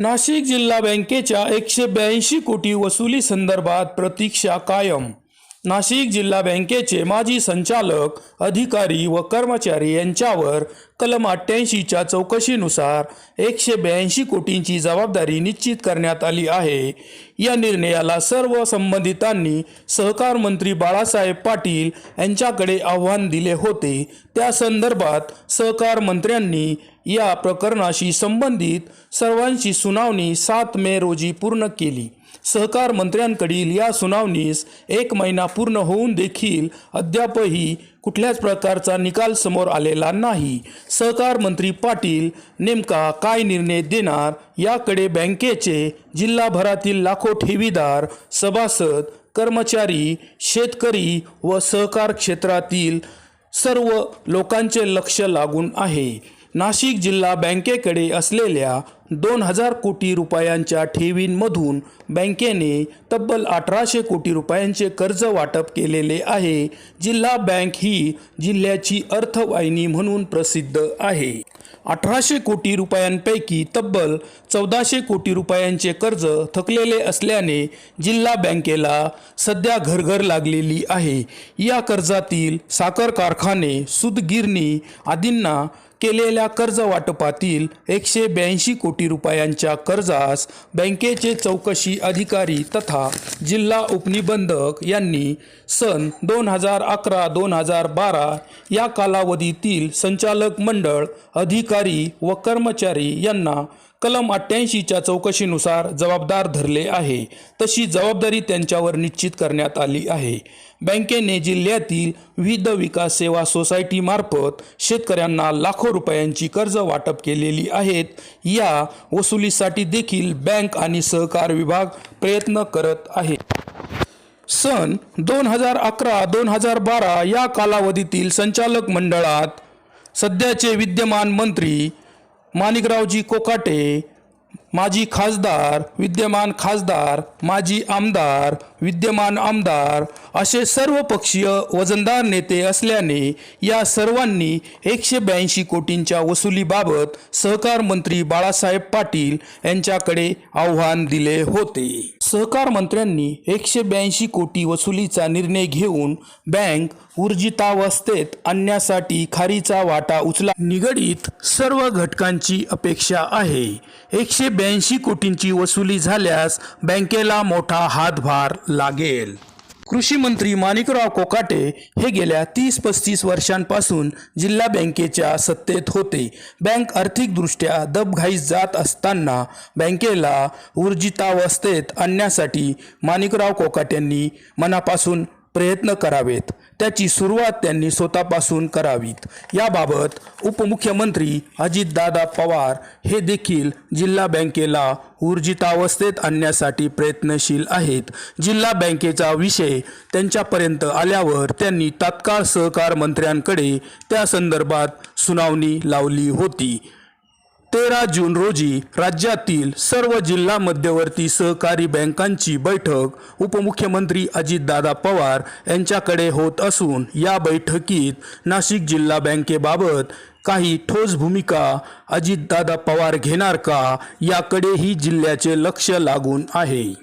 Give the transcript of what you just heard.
नाशिक जिल्हा बँकेच्या एकशे ब्याऐंशी कोटी वसुली संदर्भात प्रतीक्षा कायम. नाशिक जिल्हा बँकेचे माजी संचालक अधिकारी व कर्मचारी यांच्यावर कलम अठ्ठ्याऐंशीच्या चौकशीनुसार एकशे ब्याऐंशी कोटींची जबाबदारी निश्चित करण्यात आली आहे. या निर्णयाला सर्व संबंधितांनी सहकार मंत्री बाळासाहेब पाटील यांच्याकडे आव्हान दिले होते. त्या संदर्भात सहकार मंत्र्यांनी या प्रकरणाशी संबंधित सर्वांची सुनावणी सात मे रोजी पूर्ण केली. सहकार मंत्र्यांकडील या सुनावणीस एक महिना पूर्ण होऊन देखील अद्यापही कुठल्याच प्रकारचा निकाल समोर आलेला नाही. सहकार मंत्री पाटील नेमका काय निर्णय देणार? याकडे बँकेचे जिल्हाभरातील लाखो ठेवीदार सभासद कर्मचारी शेतकरी व सहकार क्षेत्रातील सर्व लोकांचे लक्ष लागून आहे. नाशिक जिल्हा बँकेकडे असलेल्या दोन हजार कोटी रुपयांच्या ठेवींमधून बँकेने तब्बल अठराशे कोटी रुपयांचे कर्ज वाटप केलेले आहे. जिल्हा बँक ही जिल्ह्याची अर्थवाहिनी म्हणून प्रसिद्ध आहे. अठराशे कोटी रुपयांपैकी तब्बल चौदाशे कोटी रुपयांचे कर्ज थकलेले असल्याने जिल्हा बँकेला सध्या घरघर लागलेली आहे. या कर्जातील साखर कारखाने सुदगिरणी आदींना केलेल्या कर्ज वाटपातील एकशे ब्याऐंशी कोटी रुपयांच्या कर्जास बँकेचे चौकशी अधिकारी तथा जिल्हा उपनिबंधक यांनी सन दोन हजार अकरा दोन हजार बारा या कालावधीतील संचालक मंडळ अधिकारी व कर्मचारी यांना कलम अठ्ठ्याऐंशीच्या चौकशीनुसार जबाबदार धरले आहे. तशी जबाबदारी त्यांच्यावर निश्चित करण्यात आली आहे. बँकेने जिल्ह्यातील विविध विकास सेवा सोसायटीमार्फत शेतकऱ्यांना लाखो रुपयांची कर्ज वाटप केलेली आहेत. या वसुलीसाठी देखील बँक आणि सहकार विभाग प्रयत्न करत आहे. सन दोन हजार अकरा दोन हजार बारा या कालावधीतील संचालक मंडळात सध्याचे विद्यमान मंत्री माणिकरावजी कोकाटे माजी खासदार विद्यमान खासदार माजी आमदार विद्यमान आमदार असे सर्व पक्षीय वजनदार नेते असल्याने या सर्वांनी एकशे ब्याऐंशी कोटींच्या वसुलीबाबत सहकार मंत्री बाळासाहेब पाटील यांच्याकडे आव्हान दिले होते. सहकार मंत्र्यांनी एकशे ब्याऐंशी कोटी वसुलीचा निर्णय घेऊन बँक ऊर्जितावस्थेत आणण्यासाठी खारीचा वाटा उचला. निगडीत सर्व घटकांची अपेक्षा आहे. एकशे ब्याऐंशी कोटींची वसुली झाल्यास बँकेला मोठा हातभार लागेल. कृषी मंत्री माणिकराव कोकाटे हे गेल्या तीस पस्तीस वर्षांपासून जिल्हा बँकेच्या सत्तेत होते. बँक आर्थिकदृष्ट्या दबघाईस जात असताना बँकेला ऊर्जितावस्थेत आणण्यासाठी माणिकराव कोकाटेंनी मनापासून प्रयत्न करावेत. त्याची सुरुवात त्यांनी स्वतःपासून करावीत. याबाबत उपमुख्यमंत्री अजितदादा पवार हे देखील जिल्हा बँकेला ऊर्जितावस्थेत आणण्यासाठी प्रयत्नशील आहेत. जिल्हा बँकेचा विषय त्यांच्यापर्यंत आल्यावर त्यांनी तात्काळ सहकार मंत्र्यांकडे त्या संदर्भात सुनावणी लावली होती. तेरा जून रोजी राज्यातील सर्व जिल्हा मध्यवर्ती सहकारी बँकांची बैठक उपमुख्यमंत्री अजितदादा पवार यांच्याकडे होत असून या बैठकीत नाशिक जिल्हा बँकेबाबत काही ठोस भूमिका अजितदादा पवार घेणार का याकडेही जिल्ह्याचे लक्ष लागून आहे.